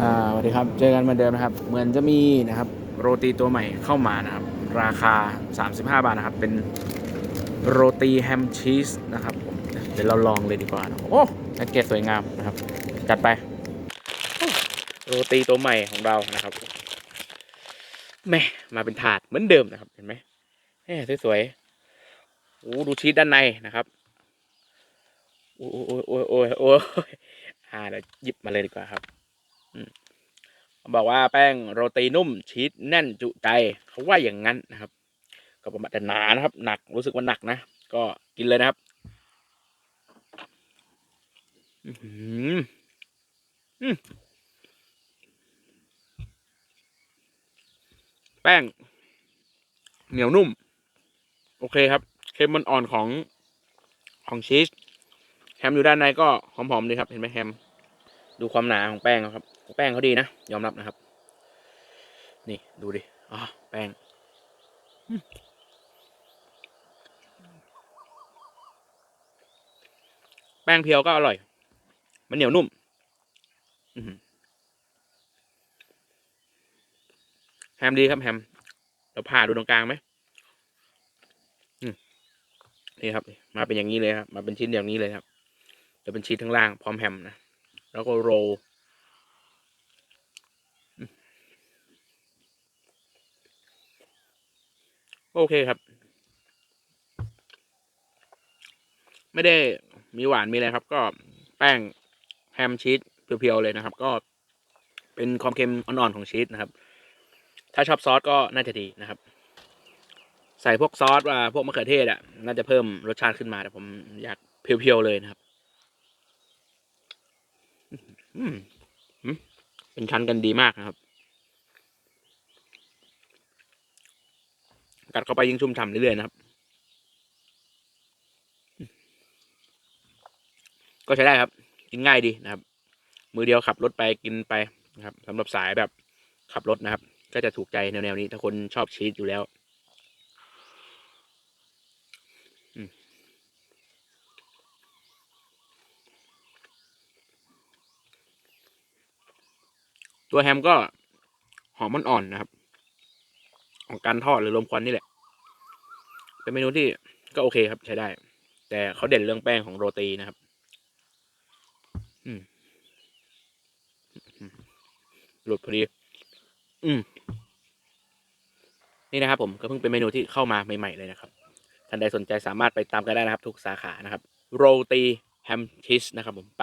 สวัสดีครับ เจอกันเหมือนเดิมนะครับ เหมือนจะมีนะครับโรตีตัวใหม่เข้ามานะครับ ราคา 35 บาทนะครับ เป็นโรตีแฮมชีสนะครับเดี๋ยวเราลองเลยดีกว่านะโอ้แพ็กเกจสวยงามนะครับ จัดไป โรตีตัวใหม่ของเรานะครับแม่มาเป็นถาดเหมือนเดิมนะครับ เห็นไหมแม่สวยๆโอ้ดูชีสด้านในนะครับโอ้โอ้ยโอ้ยโอ้ยโอ้ยอ่าเดี๋ยวหยิบมาเลยดีกว่าครับ บอกว่าแป้งโรตีนุ่มชีสแน่นจุใจเขาว่าอย่างนั้นนะครับ ก็ประมาณแต่หนานะครับ หนักรู้สึกว่าหนักนะก็กินเลยนะครับแป้ง เหนียวนุ่ม โอเคครับ เค็มมันอ่อนของของชีสแฮมอยู่ด้านในก็หอมๆดีครับ เห็นไหมแฮม ดูความหนาของแป้งครับ แป้งเขาดีนะ ยอมรับนะครับ นี่ดูดิอ๋อแป้งแป้งเพียวก็อร่อย มันเหนียวนุ่มแฮมดีครับแฮมเราผ่าดูตรงกลางไหมนี่ครับ มาเป็นอย่างนี้เลยครับ มาเป็นชิ้นอย่างนี้เลยครับจะเป็นชีสทั้งล่างพร้อมแฮมนะ แล้วก็โรโอเคครับ ไม่ได้มีหวานมีอะไรครับ ก็แป้งแฮมชีสเพียวๆเลยนะครับ ก็เป็นความเค็มอ่อนๆของชีสนะครับ ถ้าชอบซอสก็น่าจะดีนะครับ ใส่พวกซอสว่าพวกมะเขือเทศอะ น่าจะเพิ่มรสชาติขึ้นมาแต่ผมอยากเพียวๆเลยนะครับ อืมอืมเป็นชั้นกันดีมากนะครับ กัดเข้าไปยิ่งชุ่มฉ่ำเรื่อยๆนะครับ ก็ใช้ได้ครับ กินง่ายดีนะครับ มือเดียวขับรถไปกินไปนะครับสำหรับสายแบบขับรถนะครับ ก็จะถูกใจแนวๆนี้ ถ้าคนชอบชีสอยู่แล้ว ตัวแฮมก็หอมอ่อนๆนะครับ ของการทอดหรือลมควันนี่แหละ เป็นเมนูที่ก็โอเคครับใช้ได้ แต่เขาเด่นเรื่องแป้งของโรตีนะครับ อืมหลุดพอดี อืม นี่นะครับผมก็เพิ่งเป็นเมนูที่เข้ามาใหม่ๆเลยนะครับ ท่านใดสนใจสามารถไปตามกันได้นะครับ ทุกสาขานะครับ โรตีแฮมชีสนะครับผมไป